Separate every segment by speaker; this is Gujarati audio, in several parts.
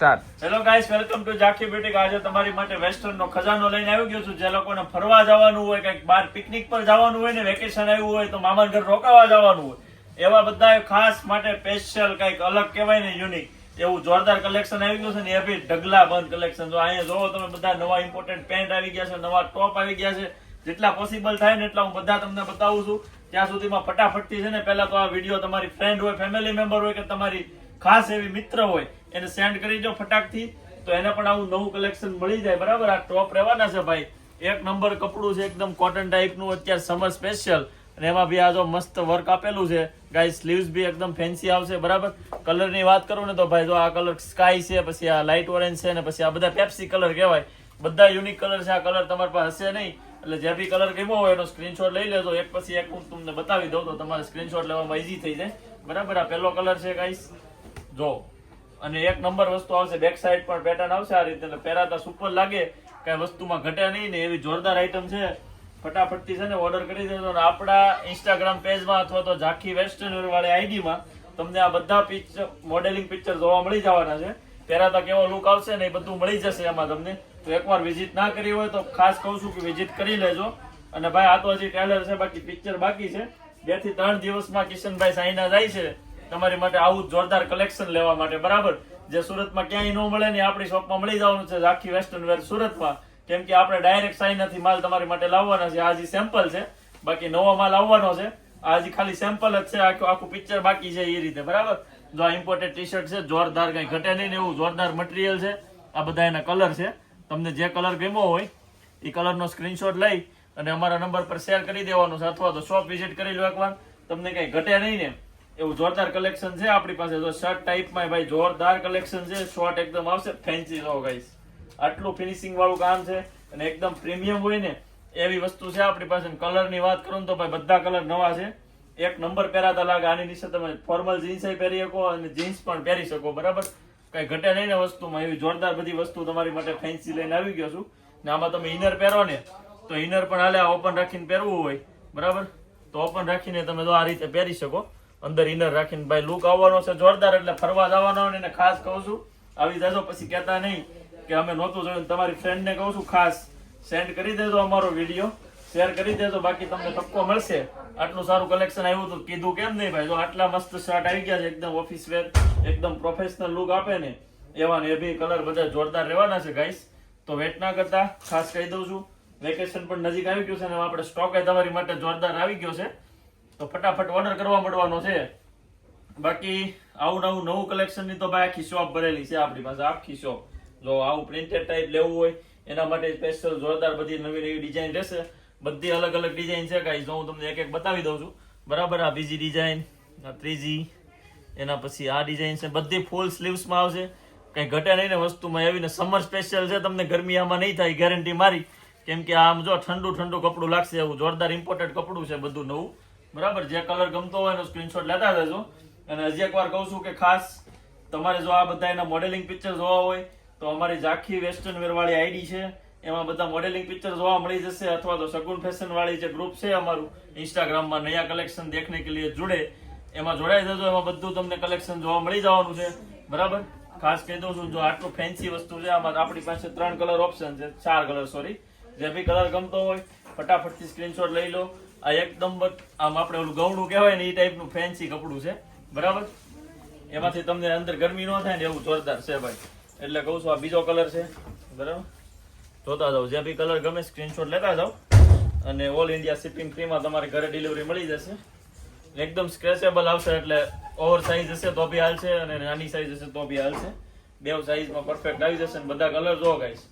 Speaker 1: Start.
Speaker 2: Hello guys, welcome to Jakhi beauty આજે તમારી માટે વેસ્ટર્ન નો ખજાનો લઈને આવી ગયો છું. જે લોકોને ફરવા જવાનું હોય, કંઈક બહાર પિકનિક પર જવાનું હોય ને વેકેશન આવ્યું હોય, તો મામાના ઘર રોકાવા જવાનું હોય. એવા બધા ખાસ માટે સ્પેશિયલ કંઈક અલગ કહેવાય ને યુનિક એવું જોરદાર કલેક્શન આવી ગયું છે ને એ બી ઢગલા બંધ કલેક્શન જો અહીંયા જોવો તમે, બધા નવા ઇમ્પોર્ટન્ટ પેન્ટ આવી ગયા છે, નવા ટોપ આવી ગયા છે. જેટલા પોસિબલ થાય ને એટલા હું બધા તમને બતાવું છું. ત્યાં સુધીમાં ફટાફટથી છે ને, પહેલા તો આ વીડિયો તમારી ફ્રેન્ડ હોય ફેમિલી મેમ્બર હોય કે તમારી ખાસ એવી મિત્ર હોય એને સેન્ડ કરી દો ફટાકથી, તો એને પણ આવું નવું કલેક્શન મળી જાય. બરાબર? આ ટોપ રહેવાના છે ભાઈ. એક નંબર કપડું છે, એકદમ કોટન ટાઈપનું અત્યારે સમર સ્પેશિયલ અને એમાં બી આ જો મસ્ત વર્ક આપેલું છે. ગાય સ્લીવ્સ બી એકદમ ફેન્સી આવશે, બરાબર? કલરની વાત કરું ને તો ભાઈ, જો આ કલર સ્કાય છે, પછી આ લાઇટ ઓરેન્જ છે ને પછી આ બધા પેપ્સી કલર કહેવાય. બધા યુનિક કલર છે, આ કલર તમારી પાસે હશે નહીં. એટલે જે બી કલર ગમ્યો હોય એનો સ્ક્રીનશોટ લઈ લેજો. એક પછી એક હું તમને બતાવી દઉં તો તમારે સ્ક્રીનશોટ લેવામાં ઈઝી થઈ જાય. બરાબર? આ પહેલો કલર છે ગાઈસ જો. અને એક નંબર વસ્તુ આવશે બેક સાઈડ પણ પેટર્ન આવશે આ રીતે. પહેરાતા સુપર લાગે. કઈ વસ્તુમાં ઘટે નહીં ને એવી જોરદાર આઈટમ છે. ફટાફટથી છે ને ઓર્ડર કરી દેજો. અને આપણા ઇન્સ્ટાગ્રામ પેજમાં અથવા તો ઝાંખી વેસ્ટર્ન વાળી આઈડીમાં તમને આ બધા પિક્ચર મોડેલિંગ પિક્ચર જોવા મળી જવાના છે. પહેરાતા કેવો લુક આવશે ને એ બધું મળી જશે એમાં તમને. તો એકવાર વિઝિટ ના કરી હોય તો ખાસ કહું છું કે વિઝિટ કરી લેજો. અને ભાઈ, આ તો હજી ટેલર છે, બાકી પિક્ચર બાકી છે. બેથી ત્રણ દિવસમાં કિશનભાઈ સાઈના જાય છે. તમારી માટે આવું જોરદાર કલેક્શન લેવા માટે, બરાબર? જે સુરતમાં ક્યાંય ન મળે ને આપણી શોપમાં મળી જવાનું છે આખી વેસ્ટર્ન વેર સુરતમાં. કેમ કે આપણે ડાયરેક્ટ સાઈનાથી માલ તમારી માટે લાવવાના છે હજી સેમ્પલ છે. બાકી નવો માલ આવવાનો છે. હજી ખાલી સેમ્પલ જ છે, આખું આખું પિક્ચર બાકી છે એ રીતે, બરાબર? જો આ ઇમ્પોર્ટેડ ટી શર્ટ છે, જોરદાર કઈ ઘટે નહીં એવું, જોરદાર મટીરિયલ છે. આ બધા એના કલર છે. તમને જે કલર ગમ્યો હોય, એ કલરનો સ્ક્રીનશોટ લઈ અને અમારા નંબર પર શેર કરી દેવાનું છે, અથવા તો શોપ વિઝિટ કરી લો એકવાર. તમને કઈ ઘટે નહીં ને એવું જોરદાર કલેક્શન છે આપણી પાસે. જો શર્ટ ટાઈપમાં ભાઈ જોરદાર કલેક્શન છે. શોર્ટ એકદમ આવશે. ફેન્સી લો ગાઈસ આટલું ફિનિશિંગ વાળું કામ છે અને એકદમ પ્રીમિયમ હોય ને એવી વસ્તુ છે આપણી પાસે. કલરની વાત કરું તો ભાઈ બધા કલર નવા છે. એક નંબર પહેરાતા લાગે, આની નીચે તમે ફોર્મલ જીન્સ પહેરી શકો અને જીન્સ પણ પહેરી શકો, બરાબર? કઈ ઘટે નહીં ને વસ્તુમાં. એવી જોરદાર બધી વસ્તુ તમારી માટે ફેન્સી લઈને આવી ગયો છું. ને આમાં તમે ઇનર પહેરો ને, તો ઇનર પણ હાલે ઓપન રાખીને પહેરવું હોય. બરાબર? તો ઓપન રાખીને તમે તો આ રીતે પહેરી શકો. અંદર ઇનર રાખીને, ભાઈ લુક આવવાનો છે જોરદાર, એટલે ફરવા જવાનો અને એને ખાસ કહું છું. આવી જજો, પછી કહેતા નહીં કે અમે નહોતું જોયું. તમારી ફ્રેન્ડને કહું છું, ખાસ સેન્ડ કરી દેજો અમારો વીડિયો શેર કરી દેજો, બાકી તમને તપકો મળશે. આટલું સારું કલેક્શન આવ્યું હતું, કીધું કેમ નહીં ભાઈ? જો આટલા મસ્ત શર્ટ આવી ગયા છે, એકદમ ઓફિસ વેર એકદમ પ્રોફેશનલ લુક આપે ને એવા ને એ બી કલર બધા જોરદાર રહેવાના છે ગાઈસ તો વેટ ના કરતા, ખાસ કહી દઉં છું વેકેશન પણ નજીક આવી ગયું છે અને આપણે સ્ટોક તમારી માટે જોરદાર આવી ગયો છે. તો ફટાફટ ઓર્ડર કરવા મળવાનો છે. બાકી આવું નવું નવું કલેક્શનની તો ભાઈ આખી શોપ ભરેલી છે આપણી પાસે, આખી શોપ જો આવું પ્રિન્ટેડ ટાઈપ લેવું હોય, એના માટે સ્પેશિયલ જોરદાર બધી નવી નવી ડિઝાઇન રહેશે. બધી અલગ અલગ ડિઝાઇન છે ગાઈસ જો હું તમને એક એક બતાવી દઉં છું. બરાબર, આ બીજી ડિઝાઇન આ ત્રીજી, એના પછી આ ડિઝાઇન છે. બધી ફૂલ સ્લીવ્સમાં આવશે. કંઈ ઘટે નહીં ને વસ્તુમાં એવી ને સમર સ્પેશિયલ છે, તમને ગરમી આમાં નહીં થાય ગેરંટી મારી. કેમ કે આમ જો ઠંડુ ઠંડુ કપડું લાગશે એવું જોરદાર ઇમ્પોર્ટેડ કપડું છે, બધું નવું. બરાબર, જે કલર ગમતો હોય એનો સ્ક્રીનશોટ લેતા જજો. અને હજી એકવાર કહું છું કે ખાસ, તમારે જો આ બધા એના મોડેલિંગ પિક્ચર જોવા હોય, તો અમારી ઝાંખી વેસ્ટર્ન વેરવાળી આઈડી છે. એમાં બધા મોડેલિંગ પિક્ચર જોવા મળી જશે, અથવા તો સગુન ફેશન વાળી જે ગ્રુપ છે અમારું, ઇન્સ્ટાગ્રામમાં નયા કલેક્શન દેખને કે લીએ જોડે, એમાં જોડાઈ જજો. એમાં બધું તમને કલેક્શન જોવા મળી જવાનું છે. બરાબર? ખાસ કહી દઉં છું, જો આટલું ફેન્સી વસ્તુ છે, આમાં આપણી પાસે ત્રણ કલર ઓપ્શન છે. ચાર કલર સોરી જે બી કલર ગમતો હોય, ફટાફટથી સ્ક્રીનશોટ લઈ લો. આ એકદમ આમ આપણે ઓલું ગૌણું કહેવાય ને એ ટાઈપનું ફેન્સી કપડું છે. બરાબર? એમાંથી તમને અંદર ગરમી ન થાય ને એવું જોરદાર છે ભાઈ. એટલે કહું છું આ બીજો કલર છે. બરાબર? જોતા જાઓ જે બી કલર ગમે સ્ક્રીનશોટ લેતા જાઓ. અને ઓલ ઇન્ડિયા શિપિંગ ફ્રીમાં તમારે ઘરે ડિલિવરી મળી જશે. એકદમ સ્ક્રેચેબલ આવશે એટલે ઓવર સાઇઝ હશે તો બી હાલશે અને નાની સાઇઝ હશે તો બી હાલશે. બે સાઇઝમાં પરફેક્ટ આવી જશે અને બધા કલર જો ગાઈશ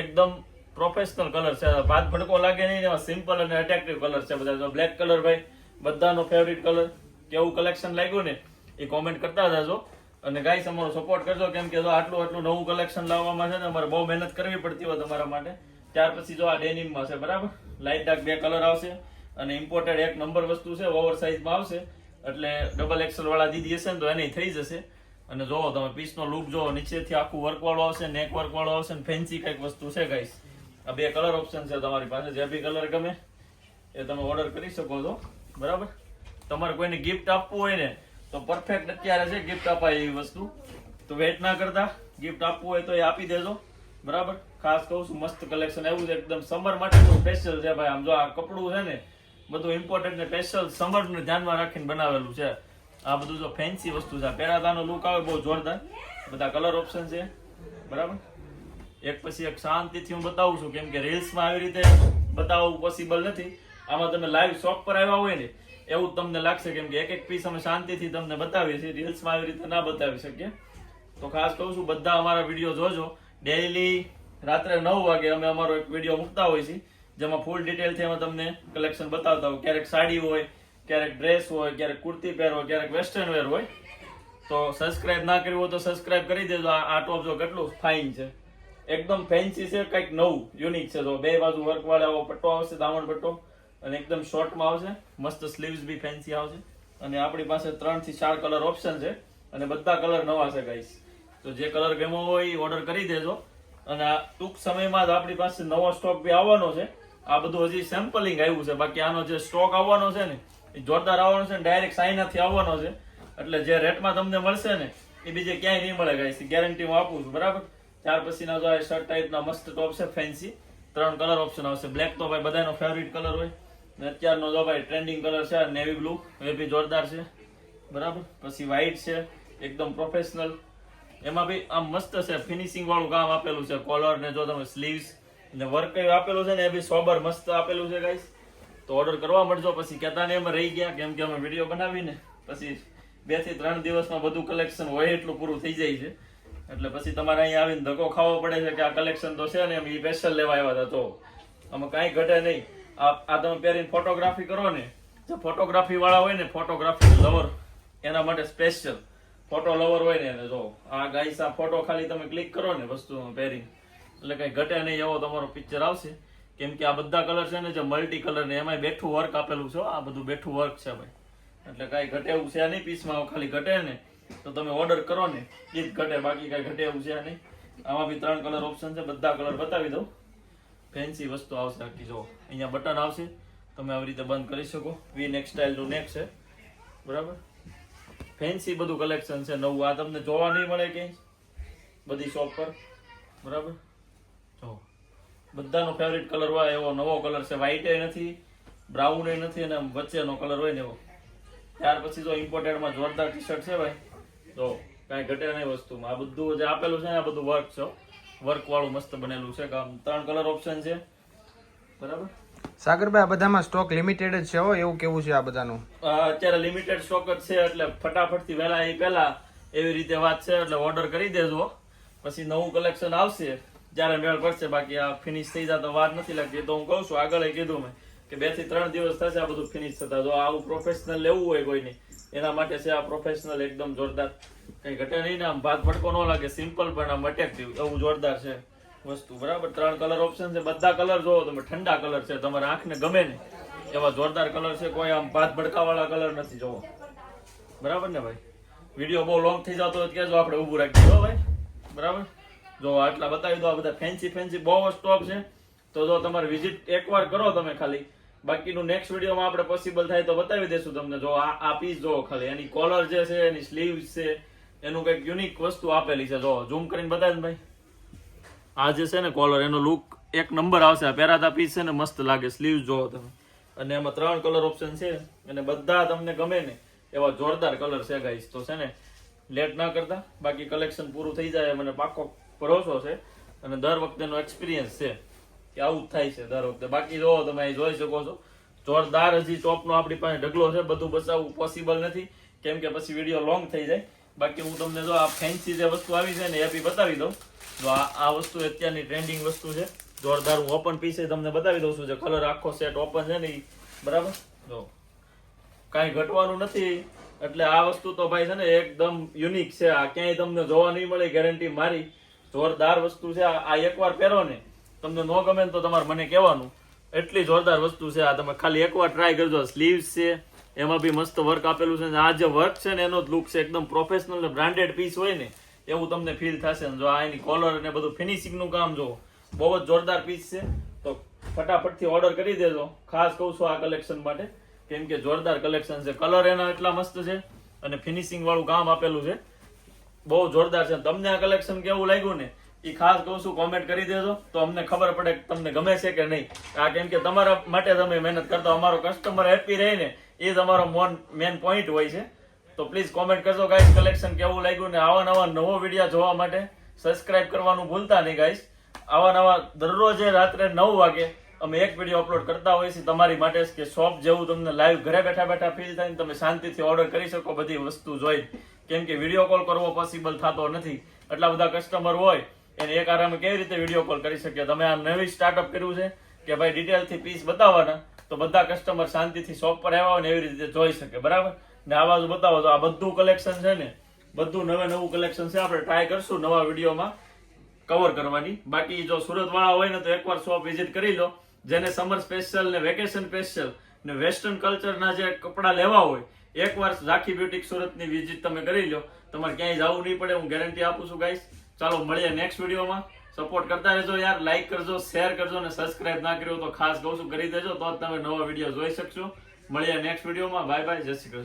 Speaker 2: એકદમ પ્રોફેશનલ કલર છે. ભાત ભડકો લાગે નહીં એવા સિમ્પલ અને અટ્રેક્ટિવ કલર છે બધા. બ્લેક કલર ભાઈ, બધાનો ફેવરિટ કલર. કેવું કલેક્શન લાગ્યું ને, એ કોમેન્ટ કરતા જાજો. અને ગાઈસ અમારો સપોર્ટ કરજો. કેમ કે જો આટલું આટલું નવું કલેક્શન લાવવામાં છે ને, અમારે બહુ મહેનત કરવી પડતી હોય તમારા માટે. ત્યાર પછી જો આ ડેનિમમાં છે, બરાબર? લાઇટ ડાર્ક બે કલર આવશે અને ઇમ્પોર્ટેડ એક નંબર વસ્તુ છે ઓવર સાઇઝમાં આવશે. એટલે ડબલ એક્સલ વાળા દીદી હશે ને, તો એની થઈ જશે. અને જોવો તમે પીસનો લુક જોવો, નીચેથી આખું વર્કવાળો આવશે નેક વર્ક વાળું આવશે ને ફેન્સી કંઈક વસ્તુ છે ગાઈસ આ બે કલર ઓપ્શન છે તમારી પાસે. જે બી કલર ગમે એ તમે ઓર્ડર કરી શકો છો. બરાબર? તમારે કોઈને ગિફ્ટ આપવું હોય ને, તો પરફેક્ટ અત્યારે છે ગિફ્ટ અપાય એવી વસ્તુ. તો વેટ ના કરતા. ગિફ્ટ આપવું હોય તો એ આપી દેજો. બરાબર? ખાસ કહું છું, મસ્ત કલેક્શન આવ્યું છે. એકદમ સમર માટે સ્પેશિયલ છે ભાઈ. આમ જો આ કપડું છે ને, બધું ઇમ્પોર્ટન્ટ ને સ્પેશિયલ સમર ને ધ્યાનમાં રાખીને બનાવેલું છે. આ બધું જો ફેન્સી વસ્તુ છે. પહેરાતાનો લુક આવે, બહુ જોરદાર. બધા કલર ઓપ્શન છે. બરાબર? એક પછી એક શાંતિથી હું બતાવું છું. કેમ કે રીલ્સમાં આવી રીતે બતાવવું પોસિબલ નથી. આમાં તમે લાઈવ શોપ પર આવ્યા હોય ને, એવું તમને લાગશે. કેમ કે એક એક પીસ અમે શાંતિથી તમને બતાવીએ છીએ. રીલ્સમાં આવી રીતે ના બતાવી શકીએ. તો ખાસ કહું છું, બધા અમારા વીડિયો જોજો. ડેઈલી રાત્રે નવ વાગે અમે અમારો એક વીડિયો મૂકતા હોય છીએ, જેમાં ફૂલ ડિટેલથી અમે તમને કલેક્શન બતાવતા હોય ક્યારેક સાડી હોય, ક્યારેક ડ્રેસ હોય, ક્યારેક કુર્તી પહેર હોય, ક્યારેક વેસ્ટર્ન વેર હોય. તો સબસ્ક્રાઇબ ના કર્યું હોય તો સબસ્ક્રાઇબ કરી દેજો. આ ટોપ જો કેટલું ફાઇન છે. એકદમ ફેન્સી છે, કંઈક નવું યુનિક છે. તો બે બાજુ વર્ક વાળો પટ્ટો આવશે, દામણ પટ્ટો, અને એકદમ શોર્ટમાં આવશે. મસ્ત સ્લીવ્સ બી ફેન્સી આવશે. અને આપણી પાસે ત્રણથી ચાર કલર ઓપ્શન છે, અને બધા કલર નવા છે ગાઈસ તો જે કલર ગમો હોય એ ઓર્ડર કરી દેજો. અને આ ટૂંક સમયમાં જ આપણી પાસે નવો સ્ટોક બી આવવાનો છે. આ બધું હજી સેમ્પલિંગ આવ્યું છે. બાકી આનો જે સ્ટોક આવવાનો છે ને, એ જોરદાર આવવાનો છે ડાયરેક્ટ સાઈનાથી આવવાનો છે. એટલે જે રેટમાં તમને મળશે ને, એ બીજે ક્યાંય નહીં મળે ગાઈસ ગેરંટી હું આપું છું. બરાબર? ત્યાર પછીના જો શર્ટ ટાઈપના મસ્ત ટોપ છે ફેન્સી ત્રણ કલર ઓપ્શન આવશે. બ્લેક તો ભાઈ બધાનો ફેવરિટ કલર હોય. ને અત્યારનો જો ભાઈ ટ્રેન્ડિંગ કલર છે નેવી બ્લુ એ બી જોરદાર છે. બરાબર? પછી વ્હાઇટ છે, એકદમ પ્રોફેશનલ એમાં બી આમ મસ્ત છે ફિનિશિંગ વાળું કામ આપેલું છે. કોલર ને જો તમે સ્લીવ્સ ને વર્ક આપેલું છે ને, એ બી સોબર મસ્ત આપેલું છે ગાઈસ તો ઓર્ડર કરવા મળજો. પછી કહેતા ને એમાં રહી ગયા, કેમ કે અમે વીડિયો બનાવીને. પછી બેથી ત્રણ દિવસમાં બધું કલેક્શન હોય એટલું પૂરું થઈ જાય છે. એટલે પછી તમારે અહીંયા આવીને ધક્કો ખાવો પડે છે કે આ કલેક્શન તો છે ને એમ એ સ્પેશિયલ લેવા આવ્યા હતા, તો આમાં કાંઈ ઘટે નહીં. આ તમે પહેરીને ફોટોગ્રાફી કરો ને, જે ફોટોગ્રાફી વાળા હોય ને ફોટોગ્રાફી લવર એના માટે સ્પેશિયલ ફોટો લવર હોય ને જો, આ ગાઈસ ફોટો ખાલી તમે ક્લિક કરો ને વસ્તુમાં પહેરીને. એટલે કંઈ ઘટે નહીં એવો તમારો પિક્ચર આવશે. કેમ કે આ બધા કલર છે ને, જે મલ્ટી કલર ને એમાં બેઠું વર્ક આપેલું છે આ બધું બેઠું વર્ક છે ભાઈ. એટલે કાંઈ ઘટે એવું છે નહીં પીસમાં ખાલી ઘટે ને. તો તમે ઓર્ડર કરો ને, એ જ ઘટે, બાકી કાંઈ ઘટે એવું છે નહીં. આમાં બી ત્રણ કલર ઓપ્શન છે, બધા કલર બતાવી દઉં. ફેન્સી વસ્તુ આવશે આખી, જો, અહીંયા બટન આવશે. તમે આવી રીતે બંધ કરી શકો. વી નેક સ્ટાઇલનું નેક્સ નેક છે. બરાબર? ફેન્સી બધું કલેક્શન છે, નવું. આ તમને જોવા નહીં મળે કે બધી શોપ પર. બરાબર? જો, બધાનો ફેવરિટ કલર હોય, એવો નવો કલર છે. વ્હાઈટ નથી બ્રાઉન નથી, અને વચ્ચેનો કલર હોય ને એવો. ત્યાર પછી જો ઇમ્પોર્ટેડમાં જોરદાર ટી શર્ટ છે ભાઈ. તો કાંઈ ઘટે નહીં વસ્તુમાં. આ બધું જે આપેલું છે ને આ બધું વર્ક છે વર્ક વાળું મસ્ત બનેલું છે. કે આમ ત્રણ કલર ઓપ્શન છે. બરાબર?
Speaker 1: સાગરભાઈ આ બધામાં સ્ટોક લિમિટેડ જ છે હો એવું કેવું છે આ બધાનું?
Speaker 2: અત્યારે લિમિટેડ સ્ટોક જ છે એટલે ફટાફટથી વહેલા એ પહેલા એવી રીતે વાત છે એટલે ઓર્ડર કરી દેજો પછી નવું કલેક્શન આવશે. જ્યારે મેળ પડશે બાકી આ ફિનિશ થઈ જાય તો વાત નથી લાગતી. તો હું કહું છું આગળ કીધું મેં કે બેથી ત્રણ દિવસ થશે આ બધું ફિનિશ થતા. જો આવું પ્રોફેશનલ લેવું હોય કોઈને એના માટે છે આ પ્રોફેશનલ એકદમ જોરદાર. કઈ ઘટે નહીં ને આમ ભાત ભડકો ન લાગે સિમ્પલ પણ આમ અટેક્ટિવ એવું જોરદાર છે વસ્તુ. બરાબર? ત્રણ કલર ઓપ્શન છે. બધા કલર જોવો તમે. ઠંડા કલર છે. તમારા આંખને ગમે ને એવા જોરદાર કલર છે. કોઈ આમ ભાત ભડકાવાળા કલર નથી, જોવો. બરાબર ને ભાઈ? વીડિયો બહુ લોંગ થઈ જતો હોય કહેજો આપણે ઊભું રાખી દો ભાઈ? બરાબર? જો આટલા બતાવી દો આ બધા ફેન્સી ફેન્સી બહુ સ્ટોક છે. તો જો તમારે વિઝિટ એકવાર કરો તમે ખાલી. બાકીનું નેક્સ્ટ વિડીયોમાં આપણે પોસિબલ થાય તો બતાવી દેશું તમને. જો આ આ પીસ જો ખાલી. એની કોલર જે છે, એની સ્લીવ્સ છે, એનું કંઈક યુનિક વસ્તુ આપેલી છે. જો ઝૂમ કરીને બતાવીને ભાઈ. આ જે છે ને કોલર એનો લુક એક નંબર આવશે. આ પહેરાતા પીસ છે ને મસ્ત લાગે. સ્લીવ જો તમે. અને એમાં ત્રણ કલર ઓપ્શન છે. અને બધા તમને ગમે ને, એવા જોરદાર કલર છે ગાઈસ તો છે ને લેટ ના કરતા. બાકી કલેક્શન પૂરું થઈ જાય. મને પાકો ભરોસો છે. અને દર વખતેનો એક્સપિરિયન્સ છે. કે આવું જ થાય છે દર વખતે બાકી જો તમે અહીં જોઈ શકો છો, જોરદાર હજી ચોપનો આપણી પાસે ઢગલો છે, બધું બચાવવું પોસિબલ નથી. કેમ કે પછી વીડિયો લોંગ થઈ જાય. બાકી હું તમને જો આ ફેન્સી જે વસ્તુ આવી છે ને એ બી બતાવી દઉં. જો આ વસ્તુ અત્યારની ટ્રેન્ડિંગ વસ્તુ છે. જોરદાર હું ઓપન પીસે તમને બતાવી દઉં છું જે કલર આખો સેટ ઓપન છે ને બરાબર? જો. કાંઈ ઘટવાનું નથી. એટલે આ વસ્તુ તો ભાઈ છે ને એકદમ યુનિક છે. આ ક્યાંય તમને જોવા નહીં મળે ગેરંટી મારી. જોરદાર વસ્તુ છે. આ એકવાર પહેરો ને. તમને ન ગમે તો તમારે મને કહેવાનું. એટલી જોરદાર વસ્તુ છે આ. તમે ખાલી એકવાર ટ્રાય કરજો. સ્લીવ્સ છે. એમાં બી મસ્ત વર્ક આપેલું છે. આ જે વર્ક છે ને, એનો જ લુક છે. એકદમ પ્રોફેશનલ ને બ્રાન્ડેડ પીસ હોય ને, એવું તમને ફીલ થશે. જો આ એની કોલર અને બધું ફિનિશિંગનું કામ જો બહુ જ જોરદાર પીસ છે. તો ફટાફટથી ઓર્ડર કરી દેજો. ખાસ કહું છું આ કલેક્શન માટે. કેમ કે જોરદાર કલેક્શન છે. કલર એના એટલા મસ્ત છે અને ફિનિશિંગ વાળું કામ આપેલું છે. બહુ જોરદાર છે. તમને આ કલેક્શન કેવું લાગ્યું ને? એ ખાસ કહું છું કોમેન્ટ કરી દેજો, તો અમને ખબર પડે તમને ગમે છે કે નહીં. આ કેમ કે તમારા માટે તમે મહેનત કરતા, અમારો કસ્ટમર હેપી રહે ને, એ જ અમારો મેન પોઈન્ટ હોય છે. તો પ્લીઝ કોમેન્ટ કરજો ગાઈસ કલેક્શન કેવું લાગ્યું ને આવા નવા નવો વીડિયો જોવા માટે. સબસ્ક્રાઇબ કરવાનું ભૂલતા નહીં ગાઈસ આવા નવા દરરોજ રાત્રે નવ વાગે અમે એક વીડિયો અપલોડ કરતા હોઈએ છીએ. તમારી માટે કે શોપ જેવું તમને લાઈવ ઘરે બેઠા બેઠા ફીલ થાય ને, તમે શાંતિથી ઓર્ડર કરી શકો, બધી વસ્તુ જોઈ. કેમ કે વીડિયો કોલ કરવો પોસિબલ થતો નથી. એટલા બધા કસ્ટમર હોય એને એક આરામે કેવી રીતે વીડિયો કોલ કરી શકીએ? તમે આ નવી સ્ટાર્ટઅપ કર્યું છે કે ભાઈ ડિટેલથી પીસ બતાવવાના, તો બધા કસ્ટમર શાંતિથી શોપ પર આવ્યા હોય ને એવી રીતે જોઈ શકે, બરાબર? ને આ બાજુ બતાવો, તો આ બધું કલેક્શન છે ને, બધું નવે નવું કલેક્શન છે, આપણે ટ્રાય કરશું નવા વિડીયોમાં કવર કરવાની. બાકી જો સુરત વાળા હોય ને તો એકવાર શોપ વિઝિટ કરી લો, જેને સમર સ્પેશિયલ ને વેકેશન સ્પેશિયલ ને વેસ્ટર્ન કલ્ચરના જે કપડાં લેવા હોય, એકવાર રાખી બ્યુટી સુરતની વિઝિટ તમે કરી લો. તમારે ક્યાંય જવું નહીં પડે, હું ગેરંટી આપું છું ગાઈસ ચાલો મળીએ નેક્સ્ટ વિડીયોમાં. સપોર્ટ કરતા રહેજો યાર લાઈક કરજો શેર કરજો ને સબસ્ક્રાઇબ ના કર્યો તો ખાસ કહું છું, કરી દેજો, તો જ તમે નવા વીડિયો જોઈ શકશો. મળીએ નેક્સ્ટ વિડીયોમાં. બાય બાય જય શ્રી કૃષ્ણ.